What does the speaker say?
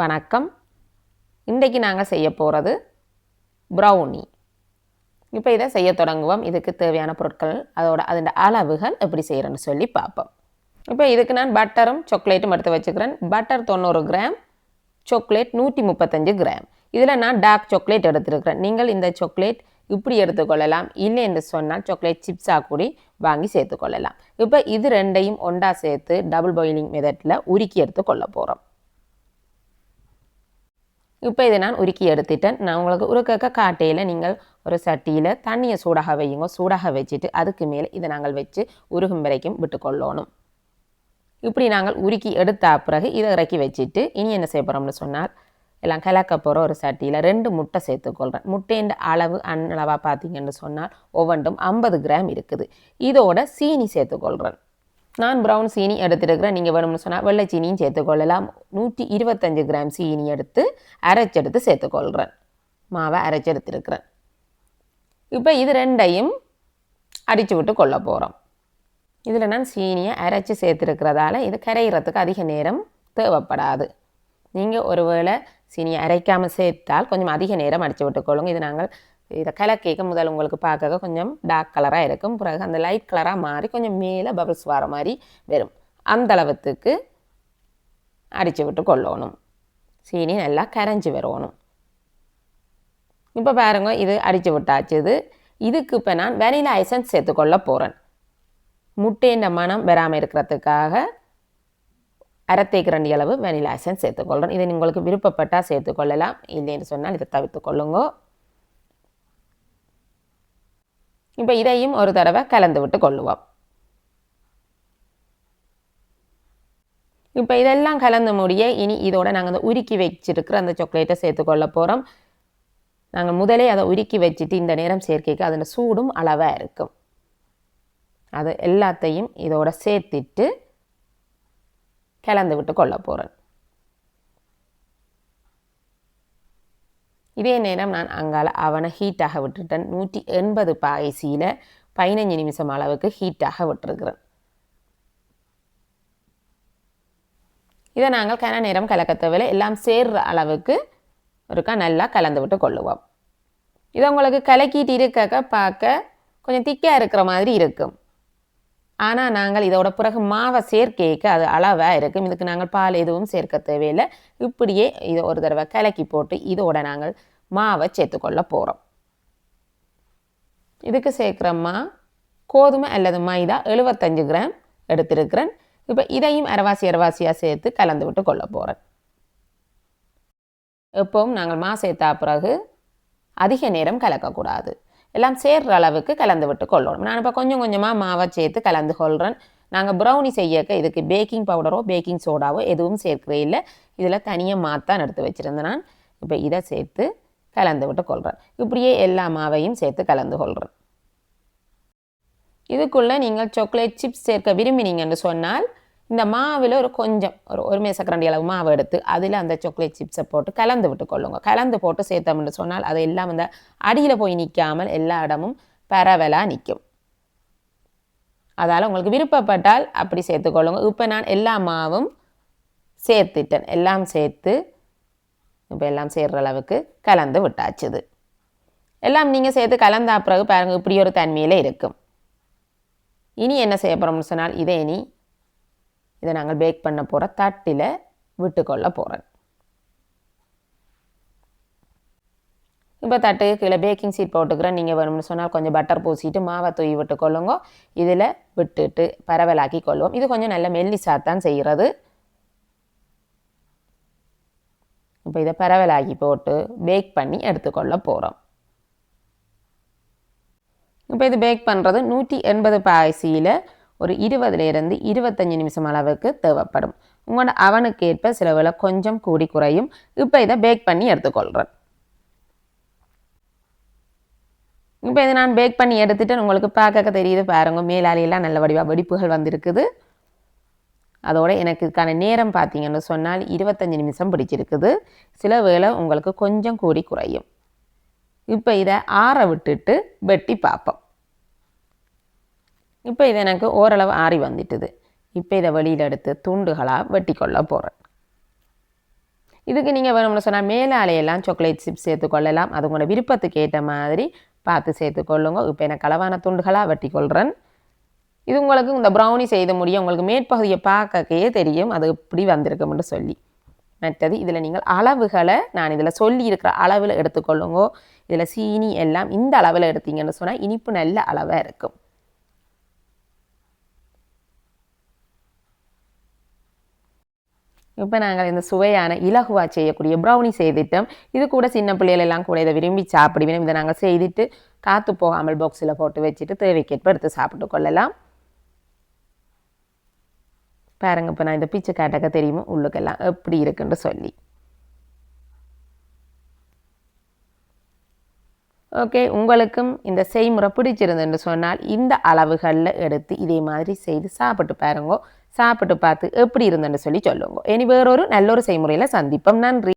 வணக்கம். இன்றைக்கு நாங்கள் செய்ய போகிறது ப்ரௌனி இப்போ இதை செய்ய தொடங்குவோம். இதுக்கு தேவையான பொருட்கள் அதோட அதோட அளவுகள் எப்படி செய்கிறேன்னு சொல்லி பார்ப்போம். இப்போ இதுக்கு நான் பட்டரும் சாக்லேட்டும் எடுத்து வச்சுக்கிறேன். பட்டர் தொண்ணூறு கிராம் சாக்லேட் நூற்றி முப்பத்தஞ்சு கிராம். இதில் நான் டார்க் சாக்லேட் எடுத்துருக்கிறேன். நீங்கள் இந்த சாக்லேட் இப்படி எடுத்துக்கொள்ளலாம். இல்லை என்று சொன்னால் சாக்லேட் சிப்ஸாக கூடி வாங்கி சேர்த்துக்கொள்ளலாம். இப்போ இது ரெண்டையும் ஒண்டா சேர்த்து டபுள் பாயிலிங் மெதட்டில் உருக்கி எடுத்து கொள்ள போகிறோம் இப்போ இதை நான் உருக்கி எடுத்துட்டேன். நான் உங்களுக்கு உருக்கக்க காட்டையில் நீங்கள் ஒரு சட்டியில் தண்ணியை சூடாக வையுங்க. சூடாக வச்சுட்டு அதுக்கு மேலே இதை நாங்கள் வச்சு உருகும் வரைக்கும் விட்டுக்கொள்ளணும் இப்படி நாங்கள் உருக்கி எடுத்த பிறகு இதை இறக்கி வச்சுட்டு இனி என்ன செய்ய போகிறோம்னு சொன்னால் எல்லாம் கலக்க போகிற ஒரு சட்டியில் ரெண்டு முட்டை சேர்த்துக்கொள்கிறேன் முட்டையின் அளவு அண்ணளவாக பார்த்தீங்கன்னு சொன்னால் ஒவ்வொன்றும் ஐம்பது கிராம் இருக்குது. இதோட சீனி சேர்த்துக்கொள்கிறேன் நான் ப்ரௌன் சீனி எடுத்துருக்கிறேன். நீங்கள் வேணும்னு சொன்னால் வெள்ளை சீனியும் சேர்த்துக்கொள்ளலாம் நூற்றி இருபத்தஞ்சு கிராம் சீனி எடுத்து அரைச்செடுத்து சேர்த்துக்கொள்கிறேன் மாவை அரைச்செடுத்துருக்கிறேன் இப்போ இது ரெண்டையும் அடித்து விட்டு கொள்ள போகிறோம் இதில் நான் சீனியை அரைச்சி சேர்த்துருக்கிறதால இது கரையிறதுக்கு அதிக நேரம் தேவைப்படாது. நீங்கள் ஒருவேளை சீனியை அரைக்காமல் சேர்த்தால் கொஞ்சம் அதிக நேரம் அடித்து விட்டுக்கொள்ளுங்க இது நாங்கள் இதை கலக்கேக்க முதல் உங்களுக்கு பார்க்க கொஞ்சம் டார்க் கலராக இருக்கும். பிறகு அந்த லைட் கலராக மாறி கொஞ்சம் மேலே பபிள்ஸ் வர மாதிரி வரும். அந்த அளவுக்கு அடித்து விட்டு கொள்ளணும். சீனி நல்லா கரைஞ்சி வரணும். இப்போ பாருங்க இது அடித்து விட்டாச்சு இது. இதுக்கு இப்போ நான் வெனிலா ஐசன்ஸ் சேர்த்துக்கொள்ள போகிறேன் முட்டையின் மனம் வராமல் இருக்கிறதுக்காக அரைத்தேக்கு ரெண்டு அளவு வெனிலா ஐசன்ஸ் சேர்த்துக்கொள்கிறேன் இதை உங்களுக்கு விருப்பப்பட்டால் சேர்த்துக்கொள்ளலாம். இல்லைன்னு சொன்னால் இதை தவிர்த்து கொள்ளுங்கோ. இப்போ இதையும் ஒரு தடவை கலந்து விட்டு கொள்ளுவோம். இப்போ இதெல்லாம் கலந்து முடிய இனி இதோட நாங்கள் அந்த உருக்கி வச்சிருக்கிற அந்த சாக்லேட்டை சேர்த்துக்கொள்ள போகிறோம் நாங்கள் முதலே அதை உருக்கி வச்சுட்டு இந்த நேரம் சேர்க்கைக்கு அதில் சூடும் அளவாக இருக்கும். அது எல்லாத்தையும் இதோட சேர்த்துட்டு கலந்து விட்டு கொள்ள போகிறேன் இதே நேரம் நான் அங்கால அவனை ஹீட்டாக விட்டுட்டேன். நூற்றி எண்பது பாயசியில் பதினஞ்சு நிமிஷம் அளவுக்கு ஹீட்டாக விட்டுருக்குறேன். இதை நாங்கள் கன நேரம் கலக்க தேவையில்லை எல்லாம் சேர்ற அளவுக்கு ஒருக்கா நல்லா கலந்து விட்டு கொள்ளுவோம். இதை உங்களுக்கு கலக்கிட்டு இருக்க பார்க்க கொஞ்சம் திக்காக இருக்கிற மாதிரி இருக்கும். ஆனால் நாங்கள் இதோட பிறகு மாவை சேர்க்கைக்கு அது அளவாக இருக்கும். இதுக்கு நாங்கள் பால் எதுவும் சேர்க்க தேவையில்லை. இப்படியே இதை ஒரு தடவை கலக்கி போட்டு இதோட நாங்கள் மாவை சேர்த்துக்கொள்ள போகிறோம் இதுக்கு சேர்க்குறோம்மா கோதுமை அல்லது மைதா எழுபத்தஞ்சு கிராம் எடுத்திருக்கிறேன். இப்போ இதையும் அரவாசி அரவாசியாக சேர்த்து கலந்து விட்டு கொள்ள போகிறேன் எப்பவும் நாங்கள் மா சேர்த்தா பிறகு அதிக நேரம் கலக்கக்கூடாது எல்லாம் சேர்ற அளவுக்கு கலந்து விட்டு கொள்ளணும். நான் இப்போ கொஞ்சம் கொஞ்சமாக மாவை சேர்த்து கலந்து கொள்கிறேன் நாங்கள் ப்ரௌனி செய்யக்க இதுக்கு பேக்கிங் பவுடரோ பேக்கிங் சோடாவோ எதுவும் சேர்க்கவே இல்லை. இதில் தனியாக மாத்தான் எடுத்து வச்சுருந்தேன் நான். இப்போ இதை சேர்த்து கலந்து விட்டு கொள்கிறேன் இப்படியே எல்லா மாவையும் சேர்த்து கலந்து கொள்கிறேன் இதுக்குள்ளே நீங்கள் சாக்லேட் சிப்ஸ் சேர்க்க விரும்பினீங்கன்னு சொன்னால் இந்த மாவில் ஒரு கொஞ்சம் ஒரு ஒரு மேசக்கரண்டி அளவு மாவு எடுத்து அதில் அந்த சாக்லேட் சிப்ஸை போட்டு கலந்து விட்டு கொள்ளுங்க. கலந்து போட்டு சேர்த்தோம்னு சொன்னால் அது எல்லாம் அந்த அடியில் போய் நிற்காமல் எல்லா இடமும் பரவலாக நிற்கும் அதால் உங்களுக்கு விருப்பப்பட்டால் அப்படி சேர்த்துக்கொள்ளுங்க இப்போ நான் எல்லா மாவும் சேர்த்துட்டேன். எல்லாம் சேர்த்து இப்போ எல்லாம் சேர்கிற அளவுக்கு கலந்து விட்டாச்சுது எல்லாம் நீங்கள் சேர்த்து கலந்தா பிறகு பாருங்கள் இப்படி ஒரு தன்மையில் இருக்கும். இனி என்ன செய்ய போகிறோம்னு சொன்னால் இதே இனி இதை நாங்கள் பேக் பண்ண போகிற தட்டில் விட்டுக்கொள்ள போகிறேன் இப்போ தட்டுக்கு கீழே பேக்கிங் சீட் போட்டுக்கிறேன். நீங்கள் வேணும்னு சொன்னால் கொஞ்சம் பட்டர் பூசிட்டு மாவை தூவி விட்டு கொள்ளுங்க. இதில் விட்டுட்டு பரவலாக்கி கொள்வோம். இது கொஞ்சம் நல்ல மெல்லிசாத்தான் செய்கிறது இப்போ இதை பரவலாக்கி போட்டு பேக் பண்ணி எடுத்துக்கொள்ள போகிறோம் இப்போ இது பேக் பண்ணுறது நூற்றி எண்பது பாய்சியில் ஒரு இருபதுலேருந்து இருபத்தஞ்சி நிமிஷம் அளவுக்கு தேவைப்படும். உங்களோட அவனுக்கு ஏற்ப சில வேலை கொஞ்சம் கூடி குறையும். இப்போ இதை பேக் பண்ணி எடுத்துக்கொள்கிறேன் இப்போ இதை நான் பேக் பண்ணி எடுத்துட்டு உங்களுக்கு பார்க்க தெரியுது பாருங்க மேலாலையெல்லாம் நல்ல வடிவாக வெடிப்புகள் வந்திருக்குது. அதோட எனக்கு இதுக்கான நேரம் பார்த்தீங்கன்னு சொன்னால் இருபத்தஞ்சி நிமிஷம் பிடிச்சிருக்குது. சில வேளை உங்களுக்கு கொஞ்சம் கூடி குறையும். இப்போ இதை ஆற விட்டுட்டு வெட்டி பார்ப்போம். இப்போ இது எனக்கு ஓரளவு ஆறி வந்துட்டுது. இப்போ இதை வெளியில் எடுத்து துண்டுகளாக வெட்டி கொள்ள போகிறேன் இதுக்கு நீங்கள் வேணும்னு சொன்னால் மேலாலையெல்லாம் சாக்லேட் சிப்ஸ் சேர்த்துக்கொள்ளலாம் அது உங்களோட விருப்பத்துக்கு ஏற்ற மாதிரி பார்த்து சேர்த்துக்கொள்ளுங்க இப்போ எனக்கு அளவான துண்டுகளாக வெட்டி கொள்கிறேன் இது உங்களுக்கு இந்த ப்ரௌனி செய்த முடியும் உங்களுக்கு மேற்பகுதியை பார்க்கவே தெரியும். அது இப்படி வந்திருக்கும்னு சொல்லி. மற்றது இதில் நீங்கள் அளவுகளை நான் இதில் சொல்லி இருக்கிற அளவில் எடுத்துக்கொள்ளுங்கோ. இதில் சீனி எல்லாம் இந்த அளவில் எடுத்தீங்கன்னு சொன்னால் இனிப்பு நல்ல அளவாக இருக்கும். இப்போ நாங்கள் இந்த சுவையான இலகுவாக செய்யக்கூடிய ப்ரௌனி செய்துட்டோம். இது கூட சின்ன பிள்ளைகள் எல்லாம் கூட இதை விரும்பி சாப்பிடுவேன். இதை நாங்கள் செய்துட்டு காற்று போகாமல் பாக்ஸில் போட்டு வச்சுட்டு தேவைக்கேற்ப எடுத்து சாப்பிட்டு கொள்ளலாம். பாருங்க இப்போ நான் இந்த பிச்சை காட்டக்க தெரியுமோ? உள்ளுக்கெல்லாம் எப்படி இருக்குன்னு சொல்லி. ஓகே உங்களுக்கும் இந்த செய்முறை பிடிச்சிருந்துன்னு சொன்னால் இந்த அளவுகளில் எடுத்து இதே மாதிரி செய்து சாப்பிட்டு பாருங்க. சாப்பிட்டு பார்த்து எப்படி இருந்துன்னு சொல்லி சொல்லுங்க. இனி வேறொரு நல்ல ஒரு செய்முறையில் சந்திப்போம். நன்றி.